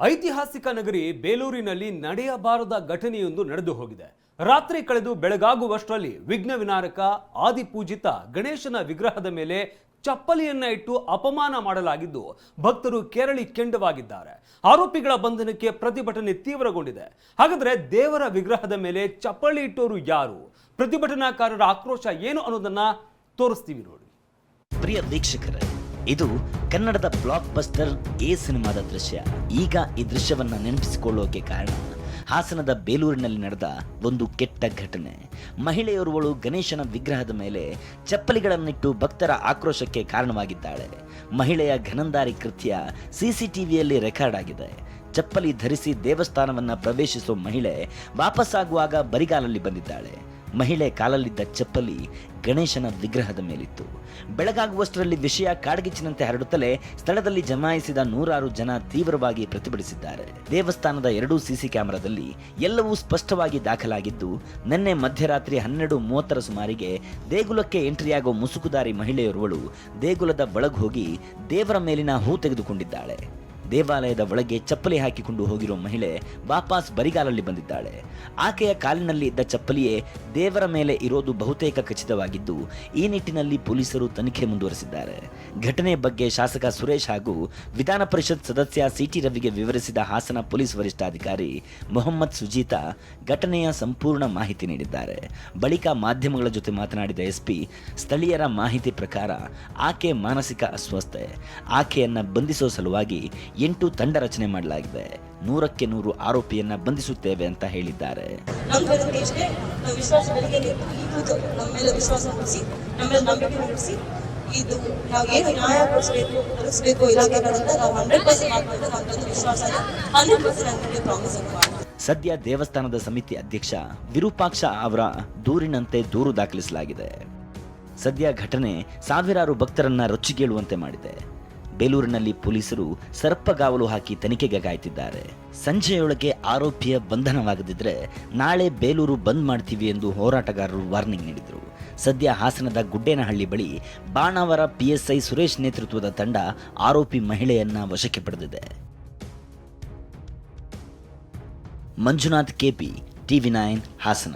ಐತಿಹಾಸಿಕ ನಗರಿ ಬೇಲೂರಿನಲ್ಲಿ ನಡೆಯಬಾರದ ಘಟನೆಯೊಂದು ನಡೆದು ಹೋಗಿದೆ. ರಾತ್ರಿ ಕಳೆದು ಬೆಳಗಾಗುವಷ್ಟರಲ್ಲಿ ವಿಘ್ನ ವಿನಾರಕ, ಆದಿಪೂಜಿತ ಗಣೇಶನ ವಿಗ್ರಹದ ಮೇಲೆ ಚಪ್ಪಲಿಯನ್ನ ಇಟ್ಟು ಅಪಮಾನ ಮಾಡಲಾಗಿದ್ದು ಭಕ್ತರು ಕೆರಳಿ ಕೆಂಡವಾಗಿದ್ದಾರೆ. ಆರೋಪಿಗಳ ಬಂಧನಕ್ಕೆ ಪ್ರತಿಭಟನೆ ತೀವ್ರಗೊಂಡಿದೆ. ಹಾಗಾದ್ರೆ ದೇವರ ವಿಗ್ರಹದ ಮೇಲೆ ಚಪ್ಪಲಿ ಇಟ್ಟೋರು ಯಾರು? ಪ್ರತಿಭಟನಾಕಾರರ ಆಕ್ರೋಶ ಏನು ಅನ್ನೋದನ್ನ ತೋರಿಸ್ತೀವಿ ನೋಡಿ. ಪ್ರಿಯ ವೀಕ್ಷಕರೇ ಇದು ಕನ್ನಡದ ಬ್ಲಾಕ್ ಬಸ್ಟರ್ ಎ ಸಿನಿಮಾದ ದೃಶ್ಯ. ಈಗ ಈ ದೃಶ್ಯವನ್ನ ನೆನಪಿಸಿಕೊಳ್ಳೋಕೆ ಕಾರಣ, ಹಾಸನದ ಬೇಲೂರಿನಲ್ಲಿ ನಡೆದ ಒಂದು ಕೆಟ್ಟ ಘಟನೆ. ಮಹಿಳೆಯೋರ್ವಳು ಗಣೇಶನ ವಿಗ್ರಹದ ಮೇಲೆ ಚಪ್ಪಲಿಗಳನ್ನಿಟ್ಟು ಭಕ್ತರ ಆಕ್ರೋಶಕ್ಕೆ ಕಾರಣವಾಗಿದ್ದಾಳೆ. ಮಹಿಳೆಯ ಘನಂದಾರಿ ಕೃತ್ಯ ಸಿಸಿಟಿವಿಯಲ್ಲಿ ರೆಕಾರ್ಡ್ ಆಗಿದೆ. ಚಪ್ಪಲಿ ಧರಿಸಿ ದೇವಸ್ಥಾನವನ್ನ ಪ್ರವೇಶಿಸುವ ಮಹಿಳೆ ವಾಪಸ್ಸಾಗುವಾಗ ಬರಿಗಾಲಲ್ಲಿ ಬಂದಿದ್ದಾಳೆ. ಮಹಿಳೆ ಕಾಲಲ್ಲಿದ್ದ ಚಪ್ಪಲಿ ಗಣೇಶನ ವಿಗ್ರಹದ ಮೇಲಿತ್ತು. ಬೆಳಗಾಗುವಷ್ಟರಲ್ಲಿ ವಿಷಯ ಕಾಡ್ಗಿಚ್ಚಿನಂತೆ ಹರಡುತ್ತಲೇ ಸ್ಥಳದಲ್ಲಿ ಜಮಾಯಿಸಿದ ನೂರಾರು ಜನ ತೀವ್ರವಾಗಿ ಪ್ರತಿಭಟಿಸಿದ್ದಾರೆ. ದೇವಸ್ಥಾನದ ಎರಡೂ ಸಿಸಿ ಕ್ಯಾಮೆರಾದಲ್ಲಿ ಎಲ್ಲವೂ ಸ್ಪಷ್ಟವಾಗಿ ದಾಖಲಾಗಿದ್ದು, ನಿನ್ನೆ ಮಧ್ಯರಾತ್ರಿ ಹನ್ನೆರಡು ಮೂವತ್ತರ ಸುಮಾರಿಗೆ ದೇಗುಲಕ್ಕೆ ಎಂಟ್ರಿಯಾಗೋ ಮುಸುಕುದಾರಿ ಮಹಿಳೆಯೊರ್ವಳು ದೇಗುಲದ ಒಳಗೆ ಹೋಗಿ ದೇವರ ಮೇಲಿನ ಹೂ ತೆಗೆದುಕೊಂಡಿದ್ದಾಳೆ. ದೇವಾಲಯದ ಒಳಗೆ ಚಪ್ಪಲಿ ಹಾಕಿಕೊಂಡು ಹೋಗಿರೋ ಮಹಿಳೆ ವಾಪಸ್ ಬರಿಗಾಲಲ್ಲಿ ಬಂದಿದ್ದಾಳೆ. ಆಕೆಯ ಕಾಲಿನಲ್ಲಿ ಇದ್ದ ಚಪ್ಪಲಿಯೇ ದೇವರ ಮೇಲೆ ಇರೋದು ಬಹುತೇಕ ಖಚಿತವಾಗಿದ್ದು, ಈ ನಿಟ್ಟಿನಲ್ಲಿ ಪೊಲೀಸರು ತನಿಖೆ ಮುಂದುವರೆಸಿದ್ದಾರೆ. ಘಟನೆ ಬಗ್ಗೆ ಶಾಸಕ ಸುರೇಶ್ ಹಾಗೂ ವಿಧಾನ ಪರಿಷತ್ ಸದಸ್ಯ ಸಿಟಿ ರವಿಗೆ ವಿವರಿಸಿದ ಹಾಸನ ಪೊಲೀಸ್ ವರಿಷ್ಠಾಧಿಕಾರಿ ಮೊಹಮ್ಮದ್ ಸುಜೀತಾ ಘಟನೆಯ ಸಂಪೂರ್ಣ ಮಾಹಿತಿ ನೀಡಿದ್ದಾರೆ. ಬಳಿಕ ಮಾಧ್ಯಮಗಳ ಜೊತೆ ಮಾತನಾಡಿದ ಎಸ್ಪಿ, ಸ್ಥಳೀಯರ ಮಾಹಿತಿ ಪ್ರಕಾರ ಆಕೆ ಮಾನಸಿಕ ಅಸ್ವಸ್ಥೆ. ಆಕೆಯನ್ನ ಬಂಧಿಸುವ ಸಲುವಾಗಿ ಎಂಟು ತಂಡ ರಚನೆ ಮಾಡಲಾಗಿದೆ. ನೂರಕ್ಕೆ ನೂರು ಆರೋಪಿಯನ್ನ ಬಂಧಿಸುತ್ತೇವೆ ಅಂತ ಹೇಳಿದ್ದಾರೆ. ಇದು ನಾವು ಏನು ನ್ಯಾಯ ಕೊಡಿಸ್ಬೇಕು ಇಲಾಖೆಗಳಿಂದ ನಾವು ಹಂಡ್ರೆಡ್ ಪರ್ಸೆಂಟ್ ಮಾಡ್ಕೊಂಡು ವಿಶ್ವಾಸ ಹಂಡ್ರೆಡ್ ಪರ್ಸೆಂಟ್ ಪ್ರಾಮಿಸ್ ಸದ್ಯ ದೇವಸ್ಥಾನದ ಸಮಿತಿ ಅಧ್ಯಕ್ಷ ವಿರೂಪಾಕ್ಷ ಅವರ ದೂರಿನಂತೆ ದೂರು ದಾಖಲಿಸಲಾಗಿದೆ. ಸದ್ಯ ಘಟನೆ ಸಾವಿರಾರು ಭಕ್ತರನ್ನ ರೊಚ್ಚಿಗೇಳುವಂತೆ ಮಾಡಿದೆ. ಬೇಲೂರಿನಲ್ಲಿ ಪೊಲೀಸರು ಸರ್ಪಗಾವಲು ಹಾಕಿ ತನಿಖೆಗೆ ಕಾಯ್ತಿದ್ದಾರೆ. ಸಂಜೆಯೊಳಗೆ ಆರೋಪಿಯ ಬಂಧನವಾಗದಿದ್ರೆ ನಾಳೆ ಬೇಲೂರು ಬಂದ್ ಮಾಡ್ತೀವಿ ಎಂದು ಹೋರಾಟಗಾರರು ವಾರ್ನಿಂಗ್ ನೀಡಿದರು. ಸದ್ಯ ಹಾಸನದ ಗುಡ್ಡೇನಹಳ್ಳಿ ಬಳಿ ಬಾಣಾವರ ಪಿಎಸ್ಐ ಸುರೇಶ್ ನೇತೃತ್ವದ ತಂಡ ಆರೋಪಿ ಮಹಿಳೆಯನ್ನ ವಶಕ್ಕೆ ಪಡೆದಿದೆ. Manjunath KP, TV nine, Hassan.